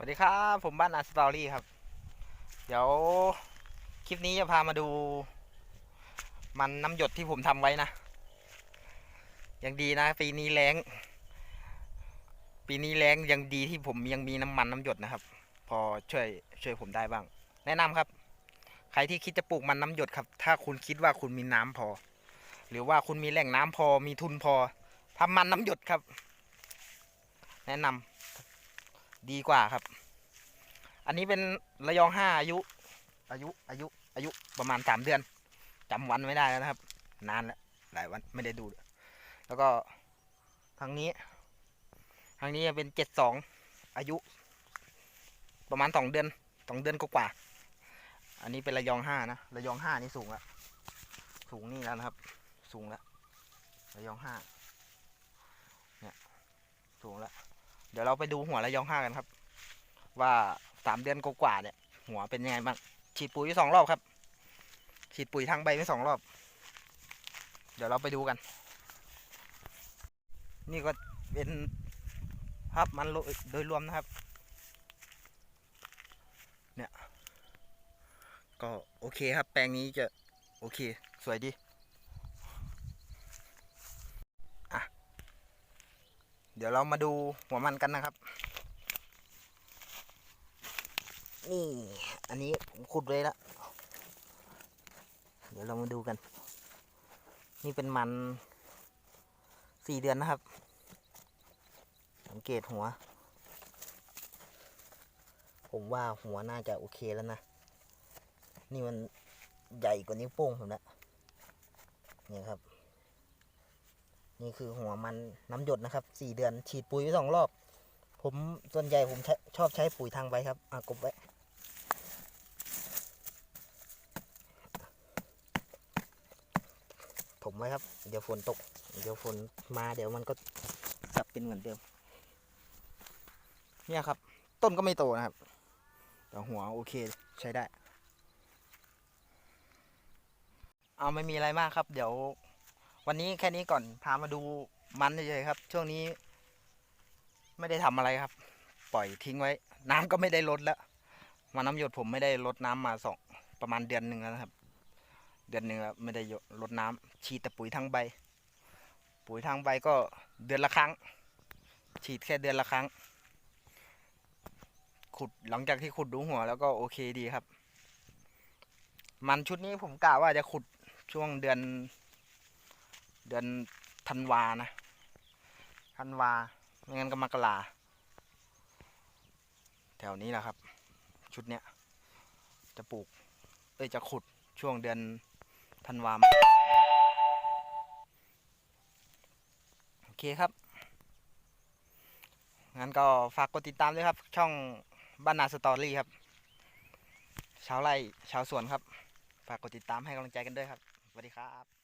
สวัสดีครับ ผมบ้านอาสตอรี่ครับ เดี๋ยวคลิปนี้จะพามาดู มันน้ำหยดที่ผมทำไว้นะยังดีนะ ปีนี้แรงปีนี้แรงยังดีที่ผมยังมีน้ำมันน้ำหยดนะครับ พอช่วยช่วยผมได้บ้าง แนะนำครับ ใครที่คิดจะปลูกมันน้ำหยดครับ ถ้าคุณคิดว่าคุณมีน้ำพอ หรือว่าคุณมีแหล่งน้ำพอมีทุนพอทำมันน้ำหยดครับ แนะนำ ดีกว่าครับ อันนี้เป็นระยองห้าอายุ อายุอายุอายุประมาณสามเดือนจำวันไม่ได้แล้วนะครับ นานแล้วหลายวันไม่ได้ดู แล้วก็ทางนี้ทางนี้เป็นเจ็ดสองอายุ ประมาณสองเดือนสองเดือนกว่าอันนี้เป็นระยองห้านะระยองห้านี่สูงและสูงนี่แล้วนะครับ สูงแล้วระยองห้าเนี่ยสูงแล้ว ดี๋ยวเราไปดูหัวระยองห้ากันครับ ว่าสามเดือนกว่าเนี่ย หัวเป็นยังไงบ้างฉีดปุ๋ยสองรอบครับ ฉีดปุ๋ยทางใบไปสองรอบ เดี๋ยวเราไปดูกัน นี่ก็เป็นภาพมันโดยรวมนะครับ เนี่ย ก็โอเคครับ แปลงนี้จะโอเค สวยดีอะ เดี๋ยวเรามาดูหัวมันกันนะครับ นี่ อันนี้ผมขุดไว้แล้ว เดี๋ยวเรามาดูกัน นี่เป็นมันสี่เดือนนะครับ สังเกตหัว ผมว่าหัวน่าจะโอเคแล้วนะ นี่มันใหญ่กว่านิ้วโป้งผมแล้วนี่ครับ นี่คือหัวมันน้ำหยดนะครับสี่เดือนฉีดปุ๋ยไปสองรอบ ผมส่วนใหญ่ผมชชอบใช้ปุ๋ยทางใบครับอะกบไว้ถมไว้ครับ เดี๋ยวฝนตก เดี๋ยวฝนมาเดี๋ยวมันก็กลับเป็นเหมือนเดิม เนี่ยครับ ต้นก็ไม่โตนะครับ แต่หัวโอเคใช้ได้ เอาไม่มีอะไรมากครับ เดี๋ยว วันนี้แค่นี้ก่อนพามาดูมันเฉยๆครับ ช่วงนี้ ไม่ได้ทำอะไรครับ ปล่อยทิ้งไว้ น้ำก็ไม่ได้ลดแล้วมาน้ำหยดผมไม่ได้ลดน้ำมาสองประมาณเดือนหนึ่งแล้วครับ เดือนหนึ่งแล้วไม่ได้ลดน้ำฉีดแต่ปุ๋ยทางใบ ปุ๋ยทางใบก็เดือนละครั้ง ฉีดแค่เดือนละครั้ง ขุดหลังจากที่ขุดดูหัว แล้วก็โอเคดีครับ มันชุดนี้ผมกะว่าจะขุดช่วงเดือน เดือนธันวานะธันวาไม่งั้นก็มกราแถวนี้แหละครับ ชุดเนี้ยจะปลูก เอ้ยจะขุดช่วงเดือนธันวามโอเคครับ งั้นก็ฝากกดติดตามด้วยครับ ช่องบ้านนาสตอรี่ครับ ชาวไร่ชาวสวนครับ ฝากกดติดตามให้กำลังใจกันด้วยครับ สวัสดีครับ